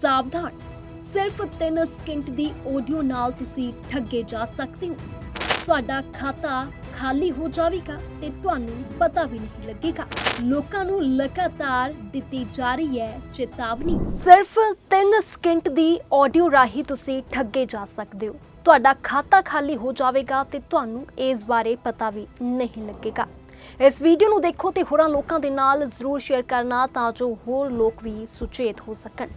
ਸਾਵਧਾਨ। ਸਿਰਫ 3 ਸਕਿੰਟ ਦੀ ਆਡੀਓ ਨਾਲ ਤੁਸੀਂ ਠੱਗੇ ਜਾ ਸਕਦੇ ਹੋ। ਤੁਹਾਡਾ ਖਾਤਾ ਖਾਲੀ ਹੋ ਜਾਵੇਗਾ ਤੇ ਤੁਹਾਨੂੰ ਪਤਾ ਵੀ ਨਹੀਂ ਲੱਗੇਗਾ। ਲੋਕਾਂ ਨੂੰ ਲਗਾਤਾਰ ਦਿੱਤੀ ਜਾ ਰਹੀ ਹੈ ਚੇਤਾਵਨੀ। ਸਿਰਫ 3 ਸਕਿੰਟ ਦੀ ਆਡੀਓ ਰਾਹੀਂ ਤੁਸੀਂ ਠੱਗੇ ਜਾ ਸਕਦੇ ਹੋ। ਤੁਹਾਡਾ ਖਾਤਾ ਖਾਲੀ ਹੋ ਜਾਵੇਗਾ ਤੇ ਤੁਹਾਨੂੰ ਇਸ ਬਾਰੇ ਪਤਾ ਵੀ ਨਹੀਂ ਲੱਗੇਗਾ। ਇਸ ਵੀਡੀਓ ਨੂੰ ਦੇਖੋ ਤੇ ਹੋਰਾਂ ਲੋਕਾਂ ਦੇ ਨਾਲ ਜ਼ਰੂਰ ਸ਼ੇਅਰ ਕਰਨਾ ਤਾਂ ਜੋ ਹੋਰ ਲੋਕ ਵੀ ਸੁਚੇਤ ਹੋ ਸਕਣ।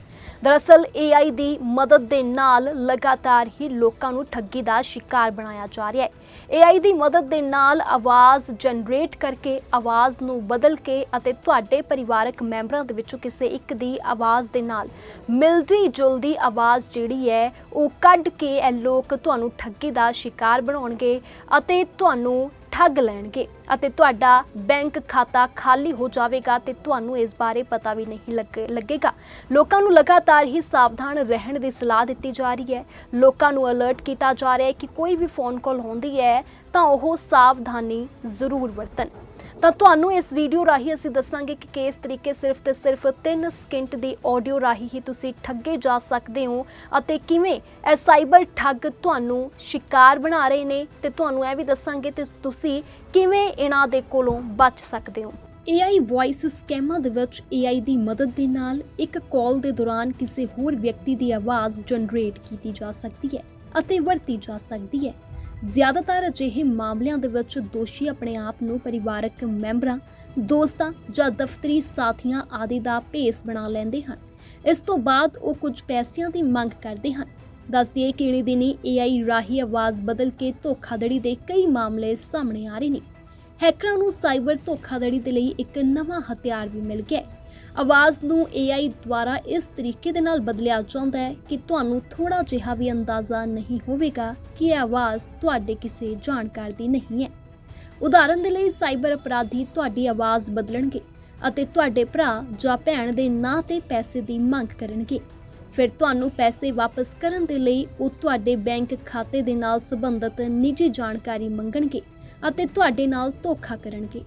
ਦਰਅਸਲ AI ਦੀ ਮਦਦ ਦੇ ਨਾਲ ਲਗਾਤਾਰ ਹੀ ਲੋਕਾਂ ਨੂੰ ਠੱਗੀ ਦਾ ਸ਼ਿਕਾਰ ਬਣਾਇਆ ਜਾ ਰਿਹਾ ਹੈ। AI ਦੀ ਮਦਦ ਦੇ ਨਾਲ ਆਵਾਜ਼ ਜਨਰੇਟ ਕਰਕੇ, ਆਵਾਜ਼ ਨੂੰ ਬਦਲ ਕੇ ਅਤੇ ਤੁਹਾਡੇ ਪਰਿਵਾਰਕ ਮੈਂਬਰਾਂ ਦੇ ਵਿੱਚੋਂ ਕਿਸੇ ਇੱਕ ਦੀ ਆਵਾਜ਼ ਦੇ ਨਾਲ ਮਿਲਦੀ ਜੁਲਦੀ ਆਵਾਜ਼ ਜਿਹੜੀ ਹੈ, ਉਹ ਕੱਢ ਕੇ ਇਹ ਲੋਕ ਤੁਹਾਨੂੰ ਠੱਗੀ ਦਾ ਸ਼ਿਕਾਰ ਬਣਾਉਣਗੇ ਅਤੇ ਤੁਹਾਨੂੰ ਠੱਗ ਲੈਣਗੇ ਅਤੇ ਤੁਹਾਡਾ ਬੈਂਕ ਖਾਤਾ ਖਾਲੀ ਹੋ ਜਾਵੇਗਾ ਤੇ ਤੁਹਾਨੂੰ ਇਸ ਬਾਰੇ ਪਤਾ ਵੀ ਨਹੀਂ ਲੱਗੇ- ਲੱਗੇਗਾ। ਲੋਕਾਂ ਨੂੰ ਲਗਾਤਾਰ ਹੀ ਸਾਵਧਾਨ ਰਹਿਣ ਦੀ ਸਲਾਹ ਦਿੱਤੀ ਜਾ ਰਹੀ ਹੈ। ਲੋਕਾਂ ਨੂੰ ਅਲਰਟ ਕੀਤਾ ਜਾ ਰਿਹਾ ਹੈ ਕਿ ਕੋਈ ਵੀ ਫੋਨ ਕਾਲ ਹੁੰਦੀ ਹੈ ਤਾਂ ਉਹ ਸਾਵਧਾਨੀ ਜ਼ਰੂਰ ਵਰਤਣ। ਤਾਂ ਤੁਹਾਨੂੰ ਇਸ ਵੀਡੀਓ ਰਾਹੀਂ ਅਸੀਂ ਦੱਸਾਂਗੇ ਕਿ ਕਿਸ ਤਰੀਕੇ ਸਿਰਫ ਤੇ ਸਿਰਫ 3 ਸਕਿੰਟ ਦੀ ਆਡੀਓ ਰਾਹੀਂ ਹੀ ਤੁਸੀਂ ਠੱਗੇ ਜਾ ਸਕਦੇ ਹੋ ਅਤੇ ਕਿਵੇਂ ਇਹ ਸਾਈਬਰ ਠੱਗ ਤੁਹਾਨੂੰ ਸ਼ਿਕਾਰ ਬਣਾ ਰਹੇ ਨੇ ਤੇ ਤੁਹਾਨੂੰ ਇਹ ਵੀ ਦੱਸਾਂਗੇ ਤੇ ਤੁਸੀਂ ਕਿਵੇਂ ਇਹਨਾਂ ਦੇ ਕੋਲੋਂ ਬਚ ਸਕਦੇ ਹੋ। AI ਵੌਇਸ ਸਕੈਮਾਂ ਦੇ ਵਿੱਚ AI ਦੀ ਮਦਦ ਦੇ ਨਾਲ ਇੱਕ ਕਾਲ ਦੇ ਦੌਰਾਨ ਕਿਸੇ ਹੋਰ ਵਿਅਕਤੀ ਦੀ ਆਵਾਜ਼ ਜਨਰੇਟ ਕੀਤੀ ਜਾ ਸਕਦੀ ਹੈ ਅਤੇ ਵਰਤੀ ਜਾ ਸਕਦੀ ਹੈ। ਜ਼ਿਆਦਾਤਰ ਅਜਿਹੇ ਮਾਮਲਿਆਂ ਦੇ ਵਿੱਚ ਦੋਸ਼ੀ ਆਪਣੇ ਆਪ ਨੂੰ ਪਰਿਵਾਰਕ ਮੈਂਬਰਾਂ, ਦੋਸਤਾਂ ਜਾਂ ਦਫ਼ਤਰੀ ਸਾਥੀਆਂ ਆਦਿ ਦਾ ਭੇਸ ਬਣਾ ਲੈਂਦੇ ਹਨ। ਇਸ ਤੋਂ ਬਾਅਦ ਉਹ ਕੁਝ ਪੈਸਿਆਂ ਦੀ ਮੰਗ ਕਰਦੇ ਹਨ। ਦੱਸ ਦਈਏ ਕਿ ਇਨੀ ਦਿਨੀ AI ਰਾਹੀਂ ਆਵਾਜ਼ ਬਦਲ ਕੇ ਧੋਖਾਧੜੀ ਦੇ ਕਈ ਮਾਮਲੇ ਸਾਹਮਣੇ ਆ ਰਹੇ ਨੇ। ਹੈਕਰਾਂ ਨੂੰ ਸਾਈਬਰ ਧੋਖਾਧੜੀ ਦੇ ਲਈ ਇੱਕ ਨਵਾਂ ਹਥਿਆਰ ਵੀ ਮਿਲ ਗਿਆ ਹੈ। ਆਵਾਜ਼ ਨੂੰ AI ਦੁਆਰਾ ਇਸ ਤਰੀਕੇ ਦੇ ਨਾਲ ਬਦਲਿਆ ਜਾਂਦਾ ਹੈ ਕਿ ਤੁਹਾਨੂੰ ਥੋੜਾ ਜਿਹਾ ਵੀ ਅੰਦਾਜ਼ਾ ਨਹੀਂ ਹੋਵੇਗਾ ਕਿ ਇਹ ਆਵਾਜ਼ ਤੁਹਾਡੇ ਕਿਸੇ ਜਾਣਕਾਰ ਦੀ ਨਹੀਂ ਹੈ। ਉਦਾਹਰਨ ਦੇ ਲਈ, ਸਾਈਬਰ ਅਪਰਾਧੀ ਤੁਹਾਡੀ ਆਵਾਜ਼ ਬਦਲਣਗੇ ਅਤੇ ਤੁਹਾਡੇ ਭਰਾ ਜਾਂ ਭੈਣ ਦੇ ਨਾਂ ਤੇ ਪੈਸੇ ਦੀ ਮੰਗ ਕਰਨਗੇ। ਫਿਰ ਤੁਹਾਨੂੰ ਪੈਸੇ ਵਾਪਸ ਕਰਨ ਦੇ ਲਈ ਉਹ ਤੁਹਾਡੇ ਬੈਂਕ ਖਾਤੇ ਦੇ ਨਾਲ ਸੰਬੰਧਿਤ ਨਿੱਜੀ ਜਾਣਕਾਰੀ ਮੰਗਣਗੇ ਅਤੇ ਤੁਹਾਡੇ ਨਾਲ ਧੋਖਾ ਕਰਨਗੇ।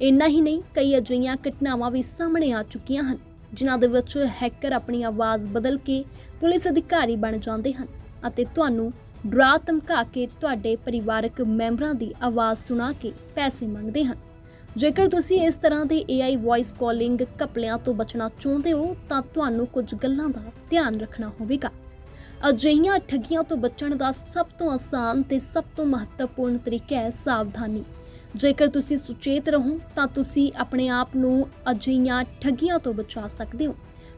ਇੰਨਾ ਹੀ ਨਹੀਂ, ਕਈ ਅਜਿਹੀਆਂ ਘਟਨਾਵਾਂ ਵੀ ਸਾਹਮਣੇ ਆ ਚੁੱਕੀਆਂ ਹਨ, ਜਿਨ੍ਹਾਂ ਦੇ ਵਿੱਚ ਹੈਕਰ ਆਪਣੀ ਆਵਾਜ਼ ਬਦਲ ਕੇ ਪੁਲਿਸ ਅਧਿਕਾਰੀ ਬਣ ਜਾਂਦੇ ਹਨ ਅਤੇ ਤੁਹਾਨੂੰ ਡਰਾ ਧਮਕਾ ਕੇ ਤੁਹਾਡੇ ਪਰਿਵਾਰਕ ਮੈਂਬਰਾਂ ਦੀ ਆਵਾਜ਼ ਸੁਣਾ ਕੇ ਪੈਸੇ ਮੰਗਦੇ ਹਨ। ਜੇਕਰ ਤੁਸੀਂ ਇਸ ਤਰ੍ਹਾਂ ਦੇ AI ਵੌਇਸ ਕਾਲਿੰਗ ਘਪਲਿਆਂ ਤੋਂ ਬਚਣਾ ਚਾਹੁੰਦੇ ਹੋ, ਤਾਂ ਤੁਹਾਨੂੰ ਕੁਝ ਗੱਲਾਂ ਦਾ ਧਿਆਨ ਰੱਖਣਾ ਹੋਵੇਗਾ। ਅਜਿਹੀਆਂ ਠੱਗੀਆਂ ਤੋਂ ਬਚਣ ਦਾ ਸਭ ਤੋਂ ਆਸਾਨ ਤੇ ਸਭ ਤੋਂ ਮਹੱਤਵਪੂਰਨ ਤਰੀਕਾ ਹੈ ਸਾਵਧਾਨੀ। ਜੇਕਰ ਤੁਸੀਂ ਸੁਚੇਤ ਰਹੋ, ਤਾਂ ਤੁਸੀਂ ਆਪਣੇ ਆਪ ਨੂੰ ਅਜਿਹੀਆਂ ਠੱਗੀਆਂ ਤੋਂ ਬਚਾ ਸਕਦੇ ਹੋ।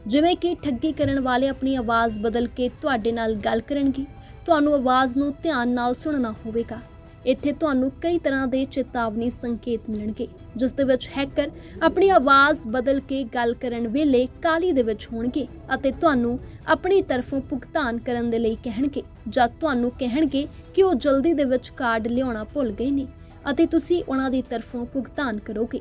ਜਿਵੇਂ ਕਿ ਠੱਗੀ ਕਰਨ ਵਾਲੇ ਆਪਣੀ ਆਵਾਜ਼ ਬਦਲ ਕੇ ਤੁਹਾਡੇ ਨਾਲ ਗੱਲ ਕਰਨਗੇ, ਤੁਹਾਨੂੰ ਆਵਾਜ਼ ਨੂੰ ਧਿਆਨ ਨਾਲ ਸੁਣਨਾ ਹੋਵੇਗਾ। ਇੱਥੇ ਤੁਹਾਨੂੰ ਕਈ ਤਰ੍ਹਾਂ ਦੇ ਚੇਤਾਵਨੀ ਸੰਕੇਤ ਮਿਲਣਗੇ, ਜਿਸ ਦੇ ਵਿੱਚ ਹੈਕਰ ਆਪਣੀ ਆਵਾਜ਼ ਬਦਲ ਕੇ ਗੱਲ ਕਰਨ ਵੇਲੇ ਕਾਲੀ ਦੇ ਵਿੱਚ ਹੋਣਗੇ ਅਤੇ ਤੁਹਾਨੂੰ ਆਪਣੀ ਤਰਫੋਂ ਭੁਗਤਾਨ ਕਰਨ ਦੇ ਲਈ ਕਹਿਣਗੇ, ਜਾਂ ਤੁਹਾਨੂੰ ਕਹਿਣਗੇ ਕਿ ਉਹ ਜਲਦੀ ਦੇ ਵਿੱਚ ਕਾਰਡ ਲਿਆਉਣਾ ਭੁੱਲ ਗਏ ਨੇ। ਅਤੇ ਤੁਸੀਂ ਉਹਨਾਂ ਦੀ ਤਰਫੋਂ ਭੁਗਤਾਨ ਕਰੋਗੇ।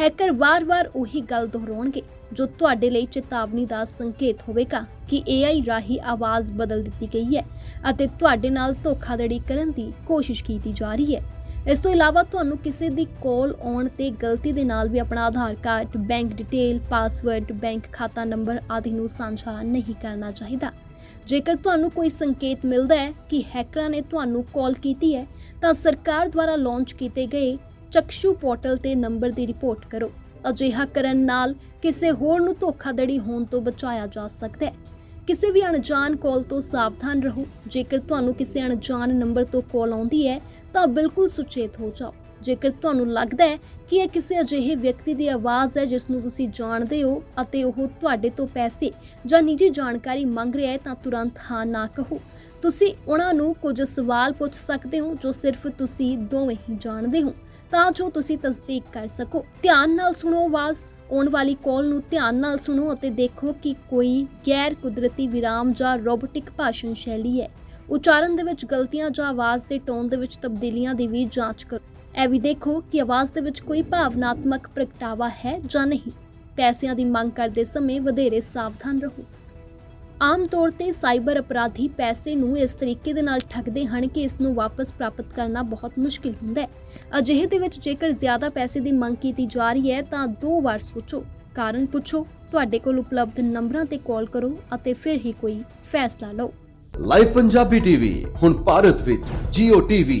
ਹੈਕਰ ਵਾਰ-ਵਾਰ ਉਹੀ ਗੱਲ ਦੁਹਰਾਉਣਗੇ, ਜੋ ਤੁਹਾਡੇ ਲਈ ਚੇਤਾਵਨੀ ਦਾ ਸੰਕੇਤ ਹੋਵੇਗਾ ਕਿ AI ਰਾਹੀਂ ਆਵਾਜ਼ ਬਦਲ ਦਿੱਤੀ ਗਈ ਹੈ ਅਤੇ ਤੁਹਾਡੇ ਨਾਲ ਧੋਖਾਧੜੀ ਕਰਨ ਦੀ ਕੋਸ਼ਿਸ਼ ਕੀਤੀ ਜਾ ਰਹੀ ਹੈ। ਇਸ ਤੋਂ ਇਲਾਵਾ ਤੁਹਾਨੂੰ ਕਿਸੇ ਦੀ ਕਾਲ ਆਉਣ ਤੇ ਗਲਤੀ ਦੇ ਨਾਲ ਵੀ ਆਪਣਾ Aadhaar card, bank detail, password, bank ਖਾਤਾ ਨੰਬਰ ਆਦਿ ਨੂੰ ਸਾਂਝਾ ਨਹੀਂ ਕਰਨਾ ਚਾਹੀਦਾ। ਜੇਕਰ ਤੁਹਾਨੂੰ ਕੋਈ ਸੰਕੇਤ ਮਿਲਦਾ ਹੈ ਕਿ ਹੈਕਰਾਂ ਨੇ ਤੁਹਾਨੂੰ ਕਾਲ ਕੀਤੀ ਹੈ, ਤਾਂ ਸਰਕਾਰ ਦੁਆਰਾ ਲਾਂਚ ਕੀਤੇ ਗਏ ਚਕਸ਼ੂ ਪੋਰਟਲ ਤੇ ਨੰਬਰ ਦੀ ਰਿਪੋਰਟ ਕਰੋ। ਅਜਿਹਾ ਕਰਨ ਨਾਲ ਕਿਸੇ ਹੋਰ ਨੂੰ ਧੋਖਾਧੜੀ ਹੋਣ ਤੋਂ ਬਚਾਇਆ ਜਾ ਸਕਦਾ ਹੈ। ਕਿਸੇ ਵੀ ਅਣਜਾਣ ਕਾਲ ਤੋਂ ਸਾਵਧਾਨ ਰਹੋ। ਜੇਕਰ ਤੁਹਾਨੂੰ ਕਿਸੇ ਅਣਜਾਣ ਨੰਬਰ ਤੋਂ ਕਾਲ ਆਉਂਦੀ ਹੈ, ਤਾਂ ਬਿਲਕੁਲ ਸੁਚੇਤ ਹੋ ਜਾਓ। ਜੇਕਰ ਤੁਹਾਨੂੰ ਲੱਗਦਾ ਹੈ ਕਿ ਇਹ ਕਿਸੇ ਅਜਿਹੇ ਵਿਅਕਤੀ ਦੀ ਆਵਾਜ਼ ਹੈ ਜਿਸ ਨੂੰ ਤੁਸੀਂ ਜਾਣਦੇ ਹੋ ਅਤੇ ਉਹ ਤੁਹਾਡੇ ਤੋਂ ਪੈਸੇ ਜਾਂ ਨਿੱਜੀ ਜਾਣਕਾਰੀ ਮੰਗ ਰਿਹਾ ਹੈ, ਤਾਂ ਤੁਰੰਤ ਹਾਂ ਨਾ ਕਹੋ। ਤੁਸੀਂ ਉਹਨਾਂ ਨੂੰ ਕੁਝ ਸਵਾਲ ਪੁੱਛ ਸਕਦੇ ਹੋ ਜੋ ਸਿਰਫ ਤੁਸੀਂ ਦੋਵੇਂ ਹੀ ਜਾਣਦੇ ਹੋ। ਤਾਂ ਜੋ ਤੁਸੀਂ ਤਸਦੀਕ ਕਰ ਸਕੋ। ਧਿਆਨ ਨਾਲ ਸੁਣੋ ਆਵਾਜ਼। ਆਉਣ ਵਾਲੀ ਕਾਲ ਨੂੰ ਧਿਆਨ ਨਾਲ ਸੁਣੋ ਅਤੇ ਦੇਖੋ ਕਿ ਕੋਈ ਗੈਰ ਕੁਦਰਤੀ ਵਿਰਾਮ ਜਾਂ ਰੋਬੋਟਿਕ ਭਾਸ਼ਣ ਸ਼ੈਲੀ ਹੈ। ਉਚਾਰਨ ਦੇ ਵਿੱਚ ਗਲਤੀਆਂ ਜਾਂ ਆਵਾਜ਼ ਦੇ ਟੋਨ ਦੇ ਵਿੱਚ ਤਬਦੀਲੀਆਂ ਦੀ ਵੀ ਜਾਂਚ ਕਰੋ। ਇਹ ਵੀ ਦੇਖੋ ਕਿ ਆਵਾਜ਼ ਦੇ ਵਿੱਚ ਕੋਈ ਭਾਵਨਾਤਮਕ ਪ੍ਰਗਟਾਵਾ ਹੈ ਜਾਂ ਨਹੀਂ। ਪੈਸਿਆਂ ਦੀ ਮੰਗ ਕਰਦੇ ਸਮੇਂ ਵਧੇਰੇ ਸਾਵਧਾਨ ਰਹੋ। ਆਮ ਤੌਰ ਤੇ ਸਾਈਬਰ ਅਪਰਾਧੀ ਪੈਸੇ ਨੂੰ ਇਸ ਤਰੀਕੇ ਦੇ ਨਾਲ ਠੱਗਦੇ ਹਨ ਕਿ ਇਸ ਨੂੰ ਵਾਪਸ ਪ੍ਰਾਪਤ ਕਰਨਾ ਬਹੁਤ ਮੁਸ਼ਕਿਲ ਹੁੰਦਾ ਹੈ। ਅਜਿਹੇ ਦੇ ਵਿੱਚ ਜੇਕਰ ਜ਼ਿਆਦਾ ਪੈਸੇ ਦੀ ਮੰਗ ਕੀਤੀ ਜਾ ਰਹੀ ਹੈ ਤਾਂ ਦੋ ਵਾਰ ਸੋਚੋ। ਕਾਰਨ ਪੁੱਛੋ ਤੁਹਾਡੇ ਕੋਲ ਉਪਲਬਧ ਨੰਬਰਾਂ ਤੇ ਕਾਲ ਕਰੋ ਅਤੇ ਫਿਰ ਹੀ ਕੋਈ ਫੈਸਲਾ ਲਓ। ਲਾਈਵ ਪੰਜਾਬੀ ਟੀਵੀ ਹੁਣ ਭਾਰਤ ਵਿੱਚ Jio TV,